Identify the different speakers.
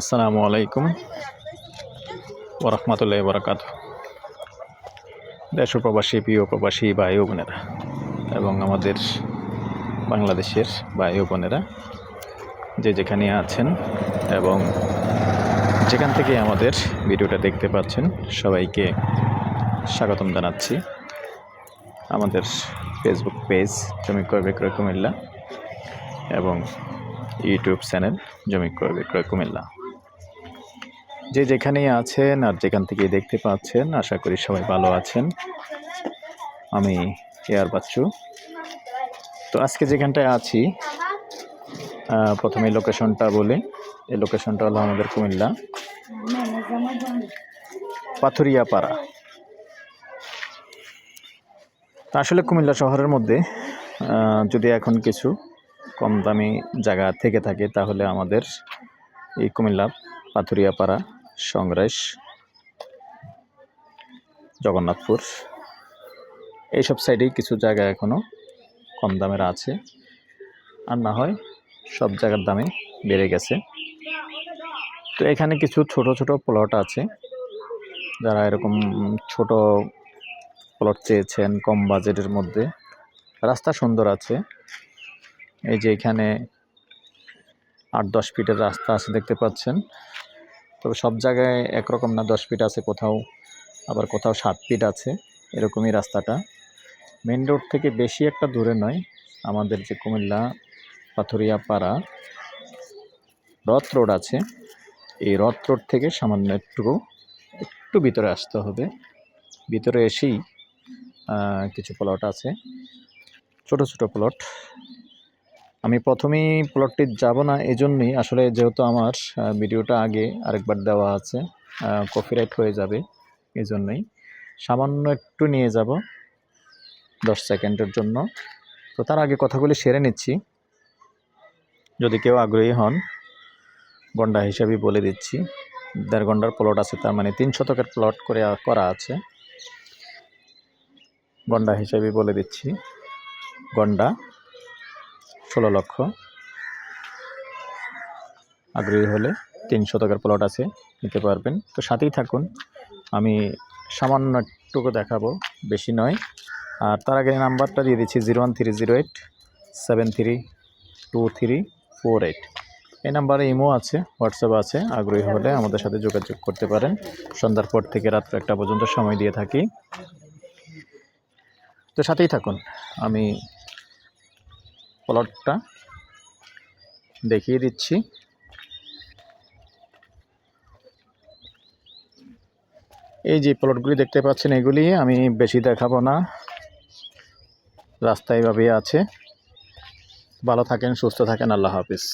Speaker 1: আসসালামু আলাইকুম ওরহমতুল্লাহ বরাকাত দেশ প্রবাসী, প্রিয় প্রবাসী, ভাই বোনেরা এবং আমাদের বাংলাদেশের ভাই বোনেরা, যে যেখানে আছেন এবং যেখান থেকে আমাদের ভিডিওটা দেখতে পাচ্ছেন, সবাইকে স্বাগতম জানাচ্ছি। আমাদের ফেসবুক পেজ জমি ক্রয় বিক্রয় কুমিল্লা এবং ইউটিউব চ্যানেল জমি করবে ক্রয় কুমিল্লা। যে যেখানেই আছেন আর যেখান থেকে দেখতে পাচ্ছেন, আশা করি সবাই ভালো আছেন। আমি এয়ার বাচ্চু। তো আজকে যেখানটায় আছি প্রথমে লোকেশনটা বলি। এই লোকেশনটা হলো আমাদের কুমিল্লা। পাথুরিয়াপাড়া। তা আসলে কুমিল্লা শহরের মধ্যে যদি এখন কিছু কম দামি জায়গা থেকে থাকে, তাহলে আমাদের এই কুমিল্লা পাথুরিয়াপাড়া সংগ্রাস, জগন্নাথপুর, এইসব সাইডেই কিছু জায়গা এখনও কম দামের আছে। আর না হয় সব জায়গার দামে বেড়ে গেছে। তো এখানে কিছু ছোট ছোট প্লট আছে। যারা এরকম ছোট প্লট চেয়েছেন কম বাজেটের মধ্যে। রাস্তা সুন্দর আছে। এই যে এখানে আট, দশ ফিটের রাস্তা আছে দেখতে পাচ্ছেন। তবে সব জায়গায় একরকম না, দশ ফিট আছে কোথাও, আবার কোথাও সাত ফিট আছে, এরকমই রাস্তাটা। মেন রোড থেকে বেশি একটা দূরে নয়, আমাদের যে কুমিল্লা, পাথুরিয়া পাড়া, রথ রোড আছে। এই রথ রোড থেকে সামান্য একটু একটু ভিতরে আসতে হবে। ভিতরে এসেই কিছু প্লট আছে। ছোট ছোট প্লট আমি প্রথমেই প্লটটি যাব না, এজন্যই আসলে যেহেতু আমার ভিডিওটা আগে আরেকবার দেওয়া আছে কপিরাইট হয়ে যাবে এই জন্যই সামান্য একটু নিয়ে যাব, দশ সেকেন্ডের জন্য। তো তার আগে কথাগুলি সেরে নিচ্ছি। যদি কেউ আগ্রহী হন গন্ডা হিসাবে বলে দিচ্ছি। দেড় ঘণ্টার প্লট আছে, তার মানে তিন শতকের প্লট করে করা আছে। গন্ডা হিসাবে বলে দিচ্ছি। গন্ডা ষোলো লক্ষ। আগ্রহী হলে তিন শতকের প্লট আছে, নিতে পারবেন। তো সাথেই থাকুন, আমি সামান্য একটুকু দেখাবো, বেশি নয়। আর তার আগে নাম্বারটা দিয়ে দিচ্ছি zero one three zero eight seven three two three four eight. এই নাম্বারে ইমো আছে, হোয়াটসঅ্যাপ আছে, আগ্রহী হলে আমাদের সাথে যোগাযোগ করতে পারেন। সন্ধ্যার পর থেকে রাত্র একটা পর্যন্ত সময় দিয়ে থাকি। তো সাথেই থাকুন, আমি প্লটটা দেখিয়ে দিচ্ছি। এই যে প্লটগুলি দেখতে পাচ্ছেন, এগুলি আমি বেশি দেখাবো না। রাস্তা এভাবেই আছে। ভালো থাকেন, সুস্থ থাকেন, আল্লাহ হাফিজ।